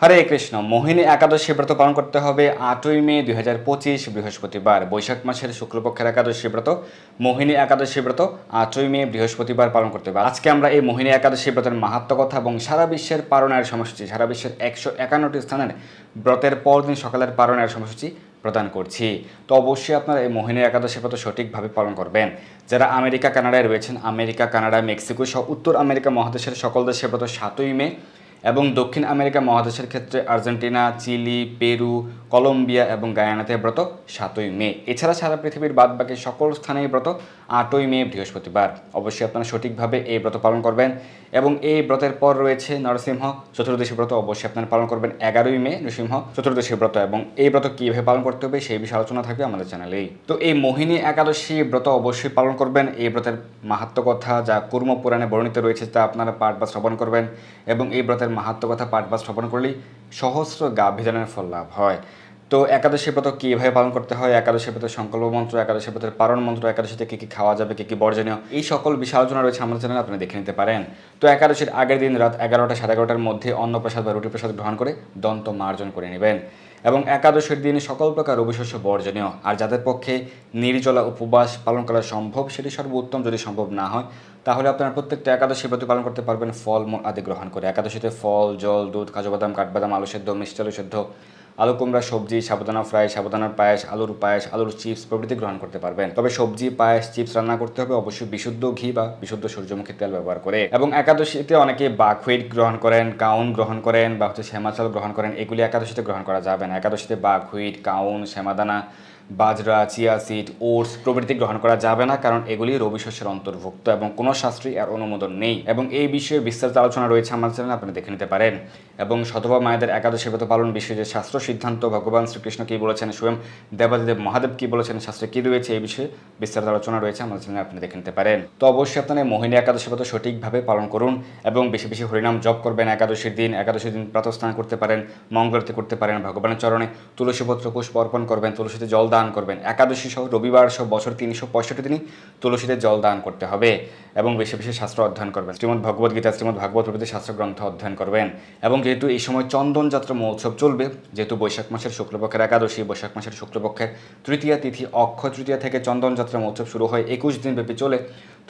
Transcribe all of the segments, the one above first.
হরে কৃষ্ণ, মোহিনী একাদশী ব্রত পালন করতে হবে আটই মে দুই হাজার পঁচিশ বৃহস্পতিবার। বৈশাখ মাসের শুক্লপক্ষের একাদশী ব্রত, মোহিনী একাদশী ব্রত আটই মে বৃহস্পতিবার পালন করতে হবে। আজকে আমরা এই মোহিনী একাদশী ব্রতের মাহাত্ম কথা এবং সারা বিশ্বের পালনের সময়সূচি, সারা বিশ্বের একশো একান্নটি স্থানের ব্রতের পরদিন সকালের পালনের সময়সূচি প্রদান করছি। তো অবশ্যই আপনারা এই মোহিনী একাদশী ব্রত সঠিকভাবে পালন করবেন। যারা আমেরিকা, কানাডায় রয়েছেন, আমেরিকা, কানাডা, মেক্সিকো সহ উত্তর আমেরিকা মহাদেশের সকল দেশের ব্রত সাতই মে এবং দক্ষিণ আমেরিকা মহাদেশের ক্ষেত্রে আর্জেন্টিনা, চিলি, পেরু, কলম্বিয়া এবং গায়ানাতে ব্রত সাতই মে। এছাড়া সারা পৃথিবীর বাদবাকি সকল স্থানেই ব্রত আটই মে, বৃহস্পতিবার। অবশ্যই আপনারা সঠিকভাবে এই ব্রত পালন করবেন এবং এই ব্রতের পর রয়েছে নরসিংহ চতুর্দশী ব্রত। অবশ্যই আপনারা পালন করবেন এগারোই মে নৃসিংহ চতুর্দশী ব্রত এবং এই ব্রত কীভাবে পালন করতে হবে সেই বিষয়ে আলোচনা থাকবে আমাদের চ্যানেলেই। তো এই মোহিনী একাদশী ব্রত অবশ্যই পালন করবেন। এই ব্রতের মাহাত্ম কথা যা কুর্ম পুরাণে বর্ণিত রয়েছে তা আপনারা পাঠ বা শ্রবণ করবেন এবং এই ব্রতের মাহাত্ম কথা পাঠ বা শ্রবণ করলেই সহস্র গাভিজনের ফল লাভ হয়। তো একাদশী ব্রত কীভাবে পালন করতে হয়? একাদশী ব্রতের সংকল্প মন্ত্র, একাদশী ব্রতের পারণ মন্ত্র, একাদশীতে কী কী খাওয়া যাবে, কী কী বর্জনীয়, এই সকল বিষয় আলোচনা রয়েছে আমাদের চ্যানেলে আপনি দেখে নিতে পারেন। তো একাদশীর আগের দিন রাত এগারোটা, সাড়ে এগারোটার মধ্যে অন্নপ্রসাদ বা রুটি প্রসাদ গ্রহণ করে দন্ত মার্জন করে নেবেন। এবং একাদশীর দিন সকল প্রকার রবিশস্য বর্জনীয়। আর যাদের পক্ষে নির্জলা উপবাস পালন করা সম্ভব, সেটি সর্বোত্তম যদি সম্ভব না হয় তাহলে আপনারা প্রত্যেকটা একাদশী ব্রত পালন করতে পারবেন, ফল, মূল আদি গ্রহণ করে। একাদশীতে ফল, জল, দুধ, কাজু বাদাম কাঠবাদাম আলু সেদ্ধ, মিষ্টি আলু সেদ্ধ, আলু কুমড়া, সবজি সাবুদানা ফ্রাই সাবুদানার পায়েস, আলুর পায়েস, আলুর চিপস প্রভৃতি গ্রহণ করতে পারবেন। তবে সবজি, পায়েস, চিপস রান্না করতে হবে, অবশ্যই বিশুদ্ধ ঘি বা বিশুদ্ধ সূর্যমুখী তেল ব্যবহার করে। এবং একাদশীতে অনেকে বাকহুইট গ্রহণ করেন, কাউন গ্রহণ করেন বা হচ্ছে শ্যামাচাল গ্রহণ করেন, এগুলি একাদশীতে গ্রহণ করা যাবে না। একাদশীতে বাকহুইট কাউন, শ্যামাদানা বাজরা, চিয়া সিড, ওটস প্রভৃতি গ্রহণ করা যাবে না, কারণ এগুলি রবি শস্যের অন্তর্ভুক্ত এবং কোনো শাস্ত্রী এর অনুমোদন নেই। এবং এই বিষয়ে বিস্তারিত আলোচনা রয়েছে আমার চ্যানেলে, আপনি দেখে নিতে পারেন। এবং শতভা মায়েদের একাদশী ব্রত পালন বিষয়ে যে শাস্ত্র সিদ্ধান্ত ভগবান শ্রীকৃষ্ণ কী বলেছেন, স্বয়ং দেবাদিদেব মহাদেব কী বলেছেন, শাস্ত্রে কী রয়েছে, এই বিষয়ে বিস্তারিত আলোচনা রয়েছে আমার চ্যানেলে, আপনি দেখে নিতে পারেন। তো অবশ্যই আপনারা মোহিনী একাদশী ব্রত সঠিকভাবে পালন করুন এবং বেশি বেশি হরিনাম জপ করবেন একাদশীর দিন। একাদশীর দিন প্রাতস্থান করতে পারেন মঙ্গলতে করতে পারেন, ভগবানের চরণে তুলসীপত্র পুষ্প অর্পণ করবেন, তুলসীতে জল দান করবেন। একাদশী সহ রবিবার সহ বছর তিনশো পঁয়ষট্টি দিনই তুলসীতে জল দান করতে হবে এবং বেশি বেশি শাস্ত্র অধ্যয়ন করবেন। শ্রীমদ ভগবদ গীতা শ্রীমদ ভাগবত প্রভৃতি শাস্ত্র গ্রন্থ অধ্যয়ন করবেন এবং যেহেতু এই সময় চন্দন যাত্রা মহোৎসব চলবে, যেহেতু বৈশাখ মাসের শুক্লপক্ষের একাদশী, বৈশাখ মাসের শুক্লপক্ষের তৃতীয় তিথি অক্ষয় তৃতীয়া থেকে চন্দন যাত্রা মহোৎসব শুরু হয় একুশ দিন ব্যাপী চলে।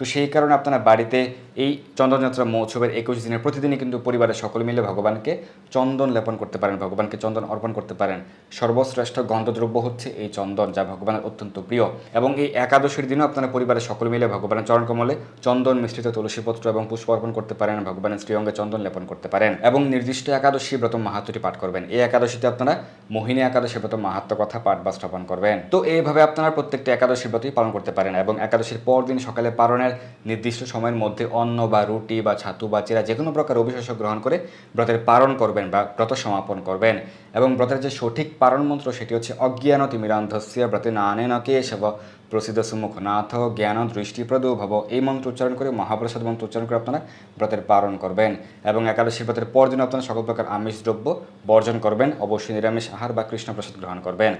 তো সেই কারণে আপনারা বাড়িতে এই চন্দনযাত্রা মহোৎসবের একুশ দিনের প্রতিদিনই কিন্তু পরিবারের সকলে মিলে ভগবানকে চন্দন লেপন করতে পারেন, ভগবানকে চন্দন অর্পণ করতে পারেন। সর্বশ্রেষ্ঠ গন্ধদ্রব্য হচ্ছে এই চন্দন যা ভগবানের অত্যন্ত প্রিয়। এবং এই একাদশীর দিনও আপনারা পরিবারের সকলে মিলে ভগবানের চরণকমলে চন্দন মিশ্রিত তুলসীপত্র এবং পুষ্প অর্পণ করতে পারেন, ভগবানের শ্রীঅঙ্গে চন্দন লেপন করতে পারেন। এবং নির্দিষ্ট একাদশী ব্রত মাহাত্মটি পাঠ করবেন। এই একাদশীতে আপনারা মোহিনী একাদশী ব্রত মাহাত্ম কথা পাঠ বা স্থাপন করবেন। তো এইভাবে আপনারা প্রত্যেকটা একাদশী ব্রতই পালন করতে পারেন এবং একাদশীর পর দিন সকালে পালনের নির্দিষ্ট সময়ের মধ্যে অন্ন বা রুটি বা ছাতু বা চিরা যে কোনো প্রকার অভিশস্য গ্রহণ করে ব্রতের পালন করবেন বা ব্রত সমাপন করবেন। এবং ব্রতের যে সঠিক পারণ মন্ত্র সেটি হচ্ছে অজ্ঞান তিমিরান্ধস্য ব্রতে নকে কেশব প্রসিদ্ধ সুমুখ নাথ জ্ঞান দৃষ্টিপ্রদ ভব এই মন্ত্র উচ্চারণ করে মহাপ্রসাদ মন্ত্র উচ্চারণ করে আপনারা ব্রতের পালন করবেন। এবং একাদশী ব্রতের পর দিন আপনারা সকল প্রকার আমিষ দ্রব্য বর্জন করবেন, অবশ্যই নিরামিষ আহার বা কৃষ্ণ প্রসাদ গ্রহণ করবেন।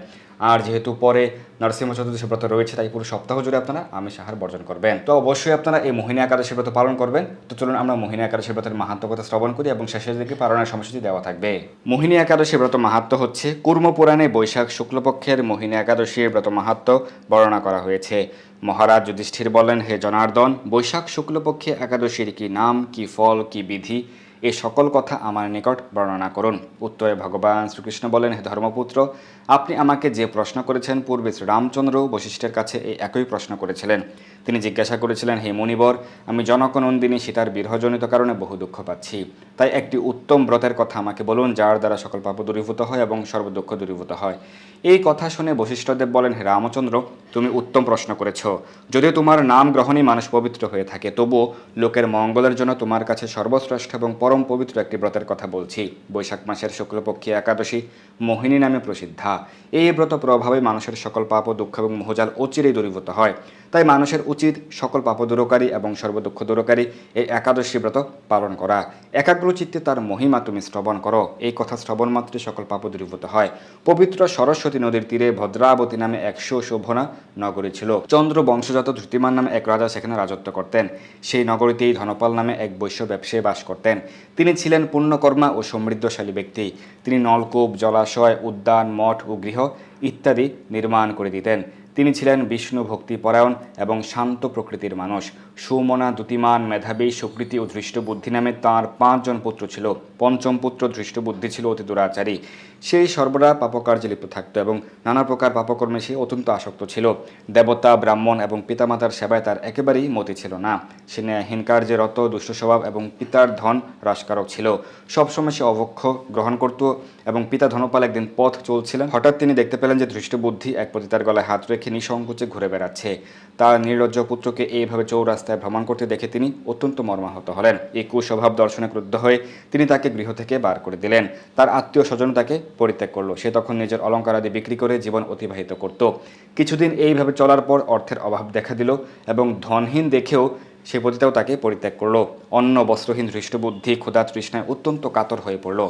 আর যেহেতু পরে নরসিংহ চতুর্দশী ব্রত রয়েছে, তাই পুরো সপ্তাহ জুড়ে আপনারা আমিষ আহার বর্জন করবেন। তো অবশ্যই আপনারা এই মোহিনী একাদশী ব্রত পালন করবেন। তো চলুন আমরা মোহিনী একাদশী ব্রতের মাহাত্ম কথা শ্রবণ করি এবং শেষের দিকে পালনের সময়সূচি দেওয়া থাকবে। মোহিনী একাদশী ব্রত মাহাত্ম হচ্ছে কুর্ম পুরাণে বৈশাখ শুক্লপক্ষের মোহিনী একাদশীর ব্রত মাহাত্ম বর্ণনা করা হয়েছে। মহারাজ যুধিষ্ঠির বলেন, হে জনার্দন, বৈশাখ শুক্লপক্ষে একাদশীর কি নাম, কি ফল, কি বিধি, এ সকল কথা আমার নিকট বর্ণনা করুন। উত্তরে ভগবান শ্রীকৃষ্ণ বলেন, হে ধর্মপুত্র আপনি আমাকে যে প্রশ্ন করেছেন, পূর্বে শ্রীরামচন্দ্র বশিষ্ঠের কাছে এই একই প্রশ্ন করেছিলেন। তিনি জিজ্ঞাসা করেছিলেন, হে মুনিবর, আমি জনকনন্দিনী সীতার বিরহজনিত কারণে বহু দুঃখ পাচ্ছি। তাই একটি উত্তম ব্রতের কথা আমাকে বলুন, যার দ্বারা সকল পাপ দূরীভূত হয় এবং সর্বদুঃখ দূরীভূত হয়। এই কথা শুনে বশিষ্ঠদেব বলেন, হে রামচন্দ্র, তুমি উত্তম প্রশ্ন করেছ। যদিও তোমার নাম গ্রহণই মানুষ পবিত্র হয়ে থাকে তবুও লোকের মঙ্গলের জন্য তোমার কাছে সর্বশ্রেষ্ঠ এবং পরম পবিত্র একটি ব্রতের কথা বলছি। বৈশাখ মাসের শুক্লপক্ষী একাদশী মোহিনী নামে প্রসিদ্ধা। এই ব্রত প্রভাবে মানুষের সকল পাপ ও দুঃখ এবং মোহজাল অচিরেই দূরীভূত হয়। তাই মানুষের উচিত সকল পাপ দূরকারী এবং সর্বদুঃখ দূরকারী এই একাদশী ব্রত পালন করা। একাগ্র চিত্তে তার মহিমা তুমি শ্রবণ করো। এই কথা শ্রবণ মাত্রে সকল পাপ দূরীভূত হয়। পবিত্র সরস্বতী নদীর তীরে ভদ্রাবতী নামে এক সুশোভনা নগরী ছিল। চন্দ্র বংশজাত ধৃতিমান নামে এক রাজা সেখানে রাজত্ব করতেন। সেই নগরীতেই ধনপাল নামে এক বৈশ্য ব্যবসায়ী বাস করতেন। তিনি ছিলেন পুণ্যকর্মা ও সমৃদ্ধশালী ব্যক্তি। তিনি নলকূপ, জলাশয়, উদ্যান, মঠ ও গৃহ ইত্যাদি নির্মাণ করে দিতেন। তিনি ছিলেন বিষ্ণু ভক্তি পরায়ণ এবং শান্ত প্রকৃতির মানুষ। সুমনা দ্যুতিমান মেধাবী সুকৃতি ও ধৃষ্টবুদ্ধি নামে তাঁর পাঁচজন পুত্র ছিল। পঞ্চম পুত্র ধৃষ্টবুদ্ধি ছিল অতি দুরাচারী। সেই সর্বদা পাপকার্যে লিপ্ত থাকত এবং নানা প্রকার পাপকর্মে সে অত্যন্ত আসক্ত ছিল। দেবতা, ব্রাহ্মণ এবং পিতামাতার সেবায় তার একেবারেই মতি ছিল না। সে ন্যায়হীন কার্যে রত, দুষ্ট স্বভাব এবং পিতার ধন হ্রাসকারক ছিল। সবসময় সে অবক্ষ গ্রহণ করত এবং পিতা ধনপাল একদিন পথ চলছিলেন। হঠাৎ তিনি দেখতে পেলেন যে ধৃষ্টবুদ্ধি এক পতিতার গলায় হাত রেখে নিঃসংকোচে ঘুরে বেড়াচ্ছে। তার নির্লজ্জ পুত্রকে এইভাবে চৌরাস্তায় ভ্রমণ করতে দেখে তিনি অত্যন্ত মর্মাহত হলেন। এই কুস্বভাব দর্শনে ক্রুদ্ধ হয়ে তিনি তাকে গৃহ থেকে বার করে দিলেন। তার আত্মীয় স্বজন তাকে পরিত্যাগ করল। সে তখন নিজের অলঙ্কার আদি বিক্রি করে জীবন অতিবাহিত করত। কিছুদিন এইভাবে চলার পর অর্থের অভাব দেখা দিল এবং ধনহীন দেখেও সে পতিতাও তাকে পরিত্যাগ করল। অন্য বস্ত্রহীন ধৃষ্টবুদ্ধি ক্ষুধা তৃষ্ণায় অত্যন্ত কাতর হয়ে পড়ল।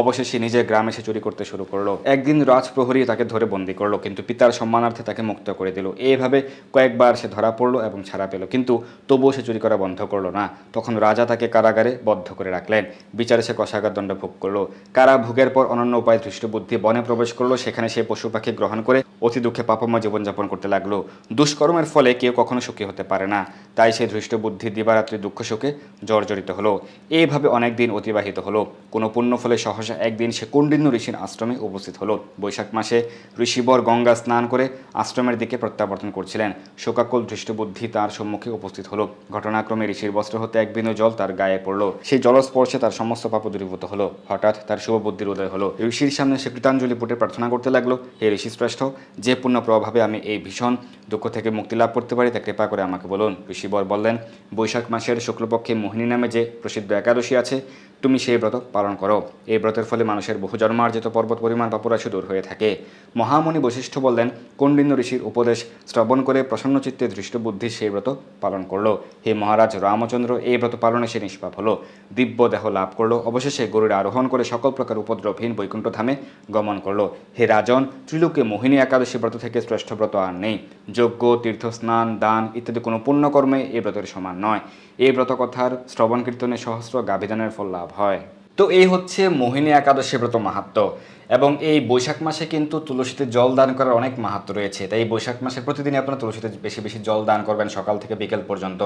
অবশেষে নিজের গ্রামে সে চুরি করতে শুরু করল। একদিন রাজপ্রহরী তাকে ধরে বন্দি করল, কিন্তু পিতার সম্মানার্থে তাকে মুক্ত করে দিল। এইভাবে কয়েকবার সে ধরা পড়ল এবং ছাড়া পেল, কিন্তু তবুও সে চুরি করা বন্ধ করল না। তখন রাজা তাকে কারাগারে বদ্ধ করে রাখলেন। বিচারে সে কষাগার দণ্ড ভোগ করল। কারা ভোগের পর অনন্য উপায় ধৃষ্টবুদ্ধি বনে প্রবেশ করল। সেখানে সে পশু পাখি গ্রহণ করে অতি দুঃখে পাপময় জীবনযাপন করতে লাগল। দুষ্কর্মের ফলে কেউ কখনো সুখী হতে পারে না। তাই সে ধৃষ্ট বুদ্ধি দিবারাত্রি দুঃখ শোকে জর্জরিত হলো। এইভাবে অনেক দিন অতিবাহিত হলো। কোনো পুণ্য ফলে সহসা একদিন সে কুণ্ডিন্য ঋষির আশ্রমে উপস্থিত হলো। বৈশাখ মাসে ঋষিবর গঙ্গা স্নান করে আশ্রমের দিকে প্রত্যাবর্তন করছিলেন। শোকাকুল ধৃষ্টবুদ্ধি তার সম্মুখে উপস্থিত হলো। ঘটনাক্রমে ঋষির বস্ত্র হতে এক বিন্দু জল তার গায়ে পড়ল। সেই জলস্পর্শে তার সমস্ত পাপ দূরীভূত হলো। হঠাৎ তার শুভ বুদ্ধির উদয় হলো। ঋষির সামনে সে কৃতাঞ্জলি পুটে প্রার্থনা করতে লাগল, হে ঋষি শ্রেষ্ঠ, যে পুণ্য প্রভাবে আমি এই ভীষণ দুঃখ থেকে মুক্তি লাভ করতে পারি তা কৃপা করে আমাকে বলুন। ঋষিবর বললেন বৈশাখ মাসের শুক্লপক্ষে মোহিনী নামে যে প্রসিদ্ধ একাদশী আছে তুমি সেই ব্রত পালন করো। এই ব্রতের ফলে মানুষের বহু জন্মার্জিত পর্বত পরিমাণ পাপরাশি দূর হয়ে থাকে। মহামণি বৈশিষ্ট্য বললেন কণ্ডিন্য ঋষির উপদেশ শ্রবণ করে প্রসন্নচিত্তে দৃষ্টবুদ্ধি সেই ব্রত পালন করল। হে মহারাজ রামচন্দ্র, এই ব্রত পালনে সে নিষ্পাপ হলো। দিব্য দেহ লাভ করল। অবশেষে গরুড়ে আরোহণ করে সকল প্রকার উপদ্রবহীন বৈকুণ্ঠ ধামে গমন করল। হে রাজন, ত্রিলোকে মোহিনী একাদশী ব্রত থেকে শ্রেষ্ঠ ব্রত আর নেই। যজ্ঞ তীর্থস্নান দান ইত্যাদি কোনো পুণ্যকর্মে এই ব্রতের সমান নয়। এই ব্রত কথার শ্রবণ কীর্তনে সহস্র গাভিদানের ফল লাভ হয়। তো এই হচ্ছে মোহিনী একাদশী ব্রত মাহাত্ম এবং এই বৈশাখ মাসে কিন্তু তুলসীতে জল দান করার অনেক মাহাত্ম রয়েছে। তাই এই বৈশাখ মাসে প্রতিদিনই আপনারা তুলসীতে বেশি বেশি জল দান করবেন সকাল থেকে বিকেল পর্যন্ত।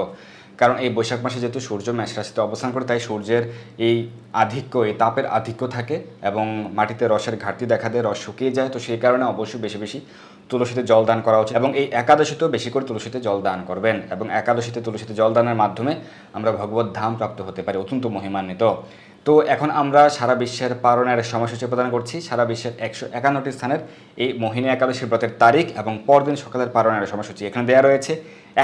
কারণ এই বৈশাখ মাসে যেহেতু সূর্য মেষ রাশিতে অবস্থান করে, তাই সূর্যের এই আধিক্য, এই তাপের আধিক্য থাকে এবং মাটিতে রসের ঘাটতি দেখা দেয়, রস শুকিয়ে যায়। তো সেই কারণে অবশ্যই বেশি বেশি তুলসীতে জল দান করা উচিত এবং এই একাদশীতেও বেশি করে তুলসীতে জল দান করবেন এবং একাদশীতে তুলসীতে জল দানের মাধ্যমে আমরা ভগবত ধাম প্রাপ্ত হতে পারি, অত্যন্ত মহিমান্বিত। তো এখন আমরা সারা বিশ্বের পালনের সময়সূচি প্রদান করছি, সারা বিশ্বের একশো একান্নটি স্থানের এই মোহিনী একাদশীর ব্রতের তারিখ এবং পরদিন সকালের পালনের সময়সূচি এখানে দেওয়া রয়েছে।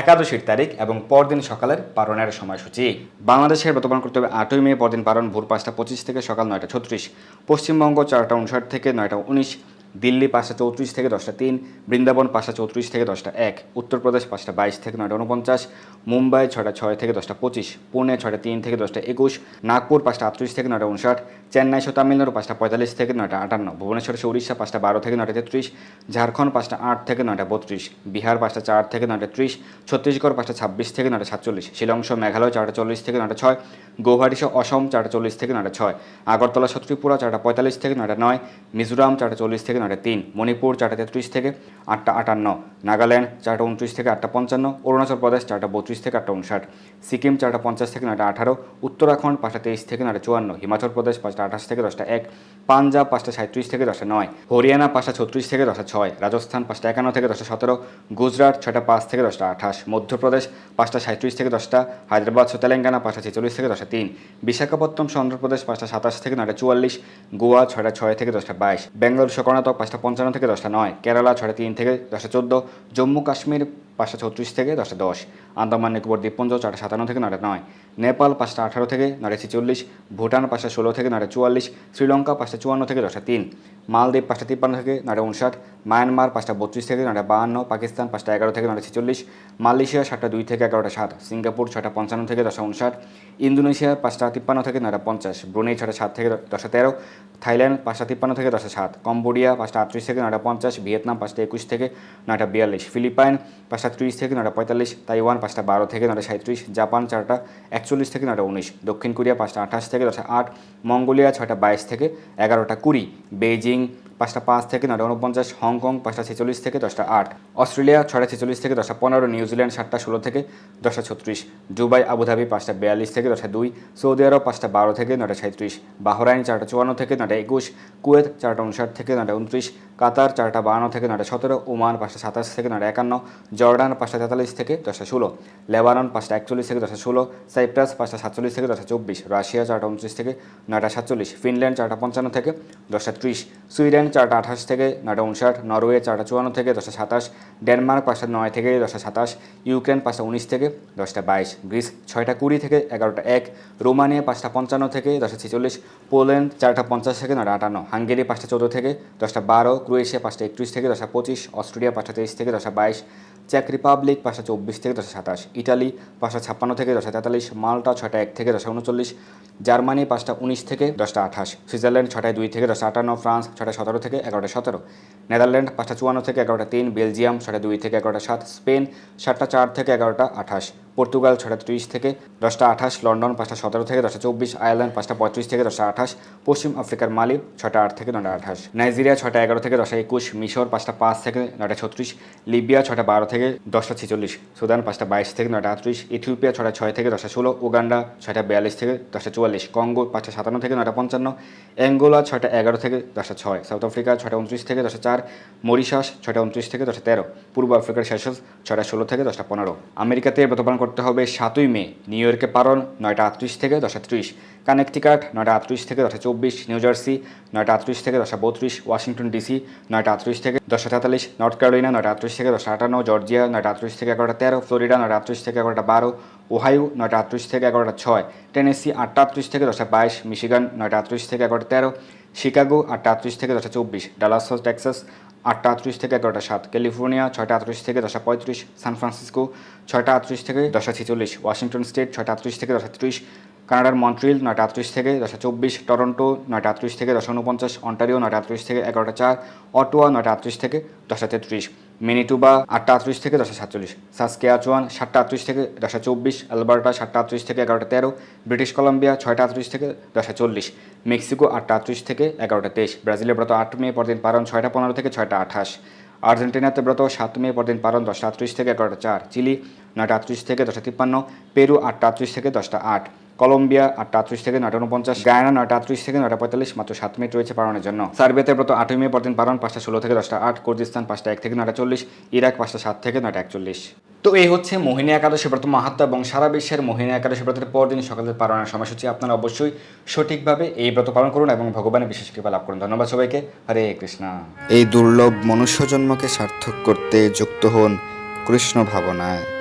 একাদশীর তারিখ এবং পরদিন সকালের পালনের সময়সূচি। বাংলাদেশের ব্রত পালন করতে হবে আটই মে, পরদিন পালন ভোর পাঁচটা পঁচিশ থেকে সকাল নয়টা ছত্রিশ, পশ্চিমবঙ্গ চারটা উনষাট থেকে নয়টা উনিশ দিল্লি পাঁচটা চৌত্রিশ থেকে দশটা তিন বৃন্দাবন পাঁচটা চৌত্রিশ থেকে দশটা এক উত্তরপ্রদেশ পাঁচটা বাইশ থেকে নয়টা উনপঞ্চাশ মুম্বাই ছটা ছয় থেকে দশটা পঁচিশ পুনে ছটা তিন থেকে দশটা একুশ নাগপুর পাঁচটা আটত্রিশ থেকে নয়টা উনষাট চেন্নাই সহ তামিলনাড়ু পাঁচটা পঁয়তাল্লিশ থেকে নয়টা আটান্ন ভুবনেশ্বর সহ উড়িষ্যা পাঁচটা বারো থেকে নয়টা তেত্রিশ ঝাড়খণ্ড পাঁচটা আট থেকে নয়টা বত্রিশ বিহার পাঁচটা চার থেকে নয়টা ত্রিশ ছত্তিশগড় পাঁচটা ছাব্বিশ থেকে নয়টা সাতচল্লিশ শিলং সহ মেঘালয় চারটা চল্লিশ থেকে নয়টা ছয় গৌহাটি সহ অসম চারটা চল্লিশ থেকে নয়টা ছয় আগরতলা সহ ত্রিপুরা চারটা পঁয়তাল্লিশ থেকে নয়টা নয় মিজোরাম চারটা চল্লিশ থেকে নয়টা তিন, মণিপুর চারটা তেত্রিশ থেকে আটটা আটান্ন, নাগাল্যান্ড চারটা উনত্রিশ থেকে আটটা পঞ্চান্ন, অরুণাচল প্রদেশ চারটা বত্রিশ থেকে আটটা উনষাট, সিকিম চারটা পঞ্চাশ থেকে নয়টা আঠারো, উত্তরাখণ্ড পাঁচটা তেইশ থেকে নয়টা চুয়ান্ন, হিমাচল প্রদেশ পাঁচটা আঠাশ থেকে দশটা এক, পাঞ্জাব পাঁচটা সাঁত্রিশ থেকে দশটা নয়, হরিয়ানা পাঁচটা ছত্রিশ থেকে দশটা ছয়, রাজস্থান পাঁচটা একান্ন থেকে দশটা সতেরো, গুজরাট ছয়টা পাঁচ থেকে দশটা আঠাশ, মধ্যপ্রদেশ পাঁচটা সাঁত্রিশ থেকে দশটা, হায়দ্রাবাদ তেলেঙ্গানা পাঁচটা ছেচল্লিশ থেকে দশটা তিন, বিশাখাপত্তনম অন্ধ্রপ্রদেশ পাঁচটা সাতাশ থেকে নয়টা চুয়াল্লিশ, গোয়া ছয়টা ছয় থেকে দশটা বাইশ বেঙ্গালুরু সহ কর্ণাটক পাঁচটা পঞ্চান্ন থেকে দশটা নয় কেরালা ছটা তিন থেকে দশটা চোদ্দ জম্মু কাশ্মীর পাঁচটা ছত্রিশ থেকে দশটা দশ। আন্দামান নিকোবর দ্বীপপুঞ্জ চারটা সাতান্ন থেকে নয়টা নয়। নেপাল পাঁচটা আঠারো থেকে নয়টা ছেচল্লিশ। ভুটান পাঁচটা ষোলো থেকে নয়টা চুয়াল্লিশ। শ্রীলঙ্কা পাঁচটা চুয়ান্ন থেকে দশটা তিন। মালদ্বীপ পাঁচটা তিপ্পান্ন থেকে নয়টা উনষাট মায়ানমার পাঁচটা বত্রিশ থেকে নয়টা বাহান্ন। পাকিস্তান পাঁচটা এগারো থেকে নয়টা ছেচল্লিশ। মালয়েশিয়া সাতটা দুই থেকে এগারোটা সাত। সিঙ্গাপুর ছটা পঞ্চান্ন থেকে দশটা উনষাট ইন্দোনেশিয়া পাঁচটা তিপ্পান্ন থেকে নয়টা পঞ্চাশ। ব্রুনেই ছটা সাত থেকে দশটা তেরো। থাইল্যান্ড পাঁচটা তিপ্পান্ন থেকে দশটা সাত। কম্বোডিয়া পাঁচটা আটত্রিশ থেকে নয়টা পঞ্চাশ। ভিয়েতনাম পাঁচটা একুশ থেকে নয়টা বিয়াল্লিশ। ফিলিপাইন পাঁচটা ত্রিশ থেকে নটা পঁয়তাল্লিশ, তাইওয়ান পাঁচটা বারো থেকে নটা সাঁত্রিশ, জাপান চারটা একচল্লিশ থেকে নটা উনিশ, দক্ষিণ কোরিয়া পাঁচটা আঠাশ থেকে দশটা আট, মঙ্গোলিয়া ছয়টা বাইশ থেকে এগারোটা কুড়ি, বেইজিং পাঁচটা পাঁচ থেকে নয়টা উনপঞ্চাশ হংকং পাঁচটা ছেচল্লিশ থেকে দশটা আট, অস্ট্রেলিয়া ছয়টা ছেচল্লিশ থেকে দশটা পনেরো, নিউজিল্যান্ড সাতটা ষোলো থেকে দশটা ছত্রিশ, দুবাই, আবুধাবি পাঁচটা বিয়াল্লিশ থেকে দশটা দুই, সৌদি আরব পাঁচটা বারো থেকে নয়টা সাঁত্রিশ, বাহরাইন চারটা চুয়ান্ন থেকে নয়টা একুশ, কুয়েত চারটা উনষাট থেকে নয়টা উনত্রিশ কাতার চারটা বাহান্ন থেকে নয়টা সতেরো, ওমান পাঁচটা সাতাশ থেকে নয়টা একান্ন, জর্ডান পাঁচটা তেতাল্লিশ থেকে দশটা ষোলো, লেবানন পাঁচটা একচল্লিশ থেকে দশটা ষোলো, সাইপ্রাস পাঁচটা সাতচল্লিশ থেকে দশটা চব্বিশ, রাশিয়া চারটা উনত্রিশ থেকে নয়টা সাতচল্লিশ, ফিনল্যান্ড চারটা পঞ্চান্ন থেকে দশটা ত্রিশ, সুইডেন চারটা আঠাশ থেকে, নয়টা উনষাট নরওয়ে চারটা চুয়ান্ন থেকে, দশটা সাতাশ, ডেনমার্ক পাঁচটা নয় থেকে, দশটা সাতাশ, ইউক্রেন পাঁচটা উনিশ থেকে, দশটা বাইশ, গ্রিস ছয়টা কুড়ি থেকে, এগারোটা এক, রোমানিয়া পাঁচটা পঞ্চান্ন থেকে, দশটা ছেচল্লিশ, পোল্যান্ড চারটা পঞ্চাশ থেকে, নয়টা আটান্ন, হাঙ্গেরি পাঁচটা চোদ্দ থেকে, দশটা বারো, ক্রোয়েশিয়া পাঁচটা একত্রিশ থেকে, দশটা পঁচিশ অস্ট্রেলিয়া পাঁচটা তেইশ থেকে, দশটা বাইশ চেক রিপাবলিক পাঁচশো চব্বিশ থেকে দশশো সাতাশ। ইটালি পাঁচশো ছাপ্পান্ন থেকে দশ তেতাল্লিশ। মাল্টা ছটা এক থেকে দশ উনচল্লিশ। জার্মানি পাঁচটা উনিশ থেকে দশটা আঠাশ। সুইজারল্যান্ড ছটায় দুই থেকে দশটা আটান্ন। ফ্রান্স ছটা সতেরো থেকে এগারোটা সতেরো। নেদারল্যান্ড পাঁচটা চুয়ান্ন থেকে এগারোটা তিন। বেলজিয়াম ছটা দুই থেকে এগারোটা সাত। স্পেন সাতটা চার থেকে এগারোটা আঠাশ। পর্তুগাল ছটা ত্রিশ থেকে দশটা আঠাশ লন্ডন পাঁচটা সতেরো থেকে দশটা চব্বিশ আয়ারল্যান্ড পাঁচটা পঁয়ত্রিশ থেকে দশটা আঠাশ পশ্চিম আফ্রিকার মালি ছটা আট থেকে নটা আঠাশ নাইজেরিয়া ছটা এগারো থেকে দশটা একুশ মিশর পাঁচটা পাঁচ থেকে নটা ছত্রিশ লিবিয়া ছটা বারো থেকে দশটা ছেচল্লিশ সুদান পাঁচটা বাইশ থেকে নটা আটত্রিশ ইথিওপিয়া ছটা ছয় থেকে দশটা ষোলো উগান্ডা ছয়টা বিয়াল্লিশ থেকে দশটা চুয়াল্লিশ কঙ্গো পাঁচটা সাতান্ন থেকে নটা পঞ্চান্ন অ্যাঙ্গোলা ছয়টা এগারো থেকে দশটা ছয় সাউথ আফ্রিকা ছটা উনত্রিশ থেকে দশটা চার মরিশাস ছটা উনত্রিশ থেকে দশটা তেরো পূর্ব আফ্রিকার সেশলস ছটা ষোলো থেকে দশটা পনেরো আমেরিকাতে ব্রতপালন করতে হবে সাতই মে নিউ ইয়র্কে পারন নয়টা আটত্রিশ থেকে দশটা ত্রিশ কানেকটিকাট নয়টা আটত্রিশ থেকে দশটা চব্বিশ নিউ জার্সি নয়টা আটত্রিশ থেকে দশটা বত্রিশ ওয়াশিংটন ডিসি নয়টা আটত্রিশ থেকে দশটা তেতাল্লিশ নর্থ ক্যারোলিনা নয়টা আটত্রিশ থেকে দশটা আটান্ন জর্জিয়া নয়টা আটত্রিশ থেকে এগারোটা তেরো ফ্লোরিডা নয়টা আটত্রিশ থেকে এগারোটা বারো ওহাইও নয়টা আটত্রিশ থেকে এগারোটা ছয় টেনেসি আটটা আটত্রিশ থেকে দশটা বাইশ মিশিগান নয়টা আটত্রিশ থেকে এগারোটা তেরো শিকাগো আটটা আটত্রিশ থেকে দশটা চব্বিশ, ডালাস টেক্সাস আটটা আটত্রিশ থেকে এগারোটা সাত, ক্যালিফোর্নিয়া ছয়টা আটত্রিশ থেকে দশটা পঁয়ত্রিশ, সান ফ্রান্সিসকো ছয়টা আটত্রিশ থেকে দশটা ছেচল্লিশ, ওয়াশিংটন স্টেট ছয়টা আটত্রিশ থেকে দশটা ত্রিশ, কানাডার মন্ট্রিল নয়টা আটত্রিশ থেকে দশটা চব্বিশ, টরন্টো নয়টা আটত্রিশ থেকে দশটা উনপঞ্চাশ অন্টারিও নয়টা আটত্রিশ থেকে এগারোটা চার, অটোয়া নয়টা আটত্রিশ থেকে দশটা তেত্রিশ। মিনিটুবা আটটা আটত্রিশ থেকে দশটা সাতচল্লিশ। সাসকেয়াচুয়ান সাতটা আটত্রিশ থেকে দশটা চব্বিশ। অ্যালবার্টা সাতটা আটত্রিশ থেকে এগারোটা তেরো। ব্রিটিশ কলম্বিয়া, ছয়টা আটত্রিশ থেকে দশটা চল্লিশ। মেক্সিকো, আটটা আটত্রিশ থেকে এগারোটা তেইশ। ব্রাজিলের ব্রত আট মে পরদিন পারণ ছয়টা পনেরো থেকে ছয়টা আঠাশ। আর্জেন্টিনাতে ব্রত সাত মে পরদিন পারণ দশটা আটত্রিশ থেকে এগারোটা চার। চিলি, নয়টা আটত্রিশ থেকে দশটা তিপ্পান্ন। পেরু, আটটা আটত্রিশ থেকে দশটা আট। কলম্বিয়া আটটা আটত্রিশ থেকে নয়টা উনপঞ্চাশ, গায়না নয়টা আটত্রিশ থেকে নয়টা পঁয়তাল্লিশ, মাত্র সাত মিনিট রয়েছে পালনের জন্য। সার্বিয়াতে ব্রত আটই মে পরদিন পালন, পাঁচটা ষোলো থেকে দশটা আট, কুর্দিস্তান পাঁচটা এক থেকে নয়টা চল্লিশ, ইরাক পাঁচটা সাত থেকে নয়টা একচল্লিশ। তো এই হচ্ছে মোহিনী একাদশী ব্রত মাহাত্ম এবং সারা বিশ্বের মোহিনী একাদশী ব্রতের পরদিন সকালের পালনের সময়সূচি। আপনারা অবশ্যই সঠিকভাবে এই ব্রত পালন করুন এবং ভগবানের বিশেষ কৃপা লাভ করুন। ধন্যবাদ সবাইকে। হরে কৃষ্ণা। এই দুর্লভ মনুষ্য জন্মকে সার্থক করতে যুক্ত হন কৃষ্ণ ভাবনায়।